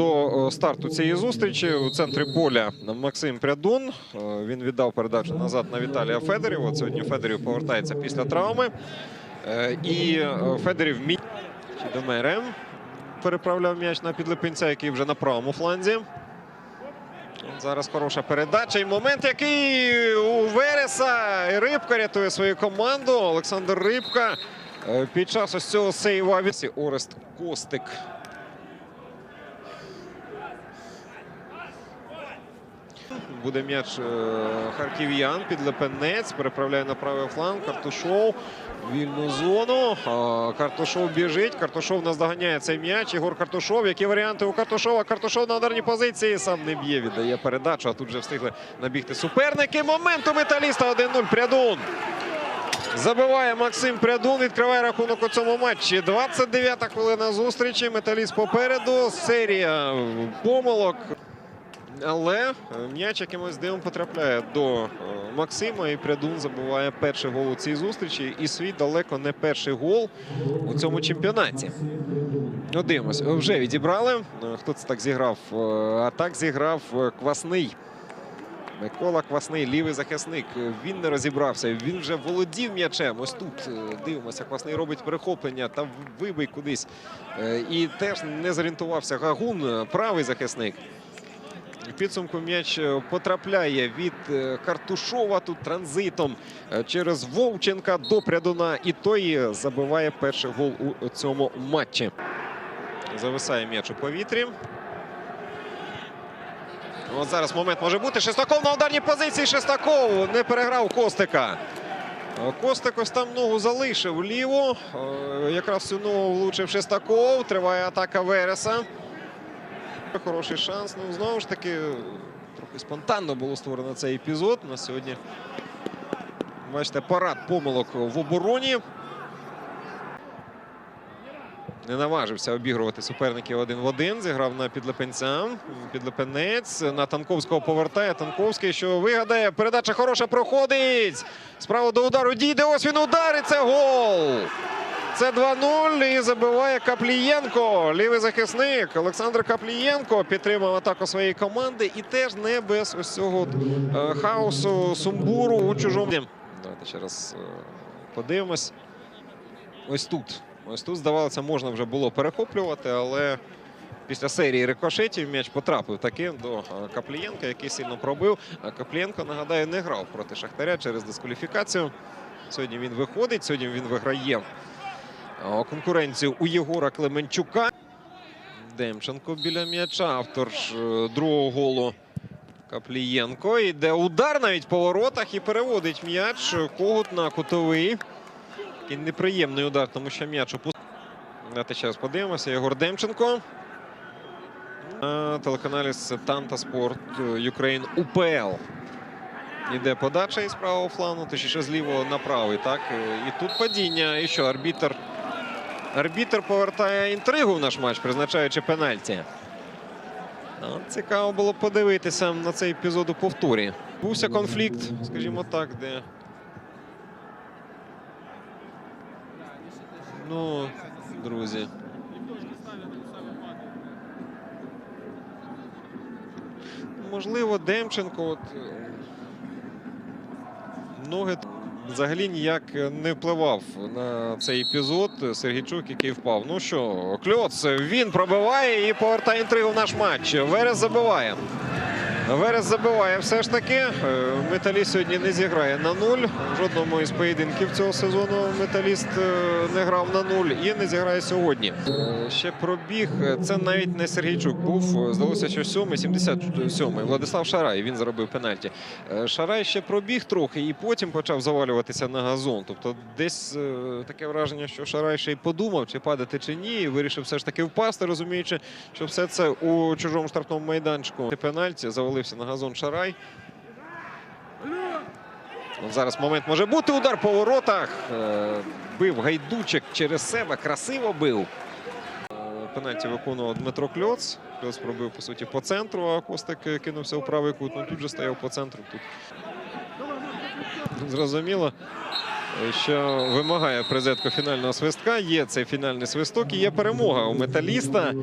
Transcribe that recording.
до е, старту цієї зустрічі у центрі поля Максим Прядун. Е, Він віддав передачу назад на Віталія Федорєва. От Сьогодні Федорів повертається після травми. Е, І Федорів мій Чідомерем переправляв м'яч на підлипинця, який вже на правому фланзі. Зараз хороша передача і момент, який у Вереса. І Рибка рятує свою команду. Олександр Рибка під час ось цього сейва Орест Костик. Буде м'яч е, харків'ян. Підлепенець переправляє на правий фланг. Картушов. Вільну зону. Картушов біжить. Картушов наздоганяє цей м'яч. Ігор Картушов. Які варіанти у Картушова? Картушов на ударній позиції. Сам не б'є. Віддає передачу. А тут вже встигли набігти суперники. Момент у металіста 1-0. Прядун. Забиває Максим Прядун. Відкриває рахунок у цьому матчі. 29-та хвилина зустрічі. Металіст попереду. Серія помилок. Але м'яч якимось дивом потрапляє до е, Максима. І Прядун забиває перший гол у цій зустрічі. І свій далеко не перший гол у цьому чемпіонаті. Ну, дивимось, вже відібрали. Е, Хто це так зіграв? Е, А так зіграв Квасний. Микола Квасний, лівий захисник. Він не розібрався. Він вже володів м'ячем. Ось тут дивимося. Квасний робить перехоплення та вибий кудись. І теж не зорієнтувався Гагун, правий захисник. Підсумку м'яч е, потрапляє від е, Картушова тут транзитом е, через Вовченка до Прядуна. І той забиває перший гол у цьому матчі. Зависає м'яч у повітрі. От зараз момент може бути. Шестаков на ударній позиції. Шестаков не переграв Костика. Костик ось там ногу залишив ліву. Е, Якраз цю ногу влучив Шестаков. Триває атака Вереса. Хороший шанс. Ну, знову ж таки, трохи спонтанно було створено цей епізод. На сьогодні, бачите, парад помилок в обороні. Не наважився обігрувати суперників один в один. Зіграв на підлепенця. Підлепенець на Танковського повертає. Танковський, що вигадає. Передача хороша проходить. Справа до удару дійде. Ось він ударить. Це гол. Це 2-0 і забиває Каплієнко. Лівий захисник Олександр Каплієнко підтримав атаку своєї команди і теж не без ось цього е, хаосу, сумбуру у чужому. Давайте ще раз е, подивимось. Ось тут. Ось тут, здавалося, можна вже було перехоплювати, але після серії рикошетів м'яч потрапив таки до е, Каплієнка, який сильно пробив. Каплієнко, нагадаю, не грав проти Шахтаря через дискваліфікацію. Сьогодні він виходить, сьогодні він виграє конкуренцію у Єгора Клеменчука. Демченко біля м'яча. Автор е, другого голу Каплієнко. Йде удар навіть по воротах і переводить м'яч. Когут на кутовий. Такий неприємний удар, тому що м'яч опустив. Давайте ще раз подивимося. Єгор Демченко. На телеканалі Танта Спорт Україн УПЛ. Іде подача із правого флану, точніше з лівого на правий. Так? І тут падіння. І що, арбітр Арбітр повертає інтригу в наш матч, призначаючи пенальті. Цікаво було подивитися на цей епізод у повторі. Бувся конфлікт, скажімо так, де. Ну, друзі. Можливо, Демченко. От, е, ноги взагалі ніяк не впливав на цей епізод. Сергійчук, який впав. Ну що, Кльоц, він пробиває і повертає інтригу в наш матч. Верес забиває. Верес забиває все ж таки. Е, Металіст сьогодні не зіграє на нуль. В жодному із поєдинків цього сезону металіст е, не грав на нуль і не зіграє сьогодні. Е, Ще пробіг. Це навіть не Сергійчук був. Здалося, що сьомий, 77-й. Владислав Шарай. Він заробив пенальті. Шарай ще пробіг трохи і потім почав завалюватися на газон. Тобто, десь таке враження, що Шарай ще й подумав, чи падати, чи ні. І вирішив все ж таки впасти, розуміючи, що все це у чужому штрафному майданчику. Пенальті завалився на газон Шарай. От зараз момент може бути. Удар по воротах. Е, Бив гайдучик через себе. Красиво бив. Е, Пенальті виконував Дмитро Кльоц. Кльоц пробив, по суті, по центру, а Костик кинувся у правий кут. Ну, тут же стояв по центру. Тут зрозуміло, що вимагає призетко фінального свистка. Є цей фінальний свисток і є перемога у металіста.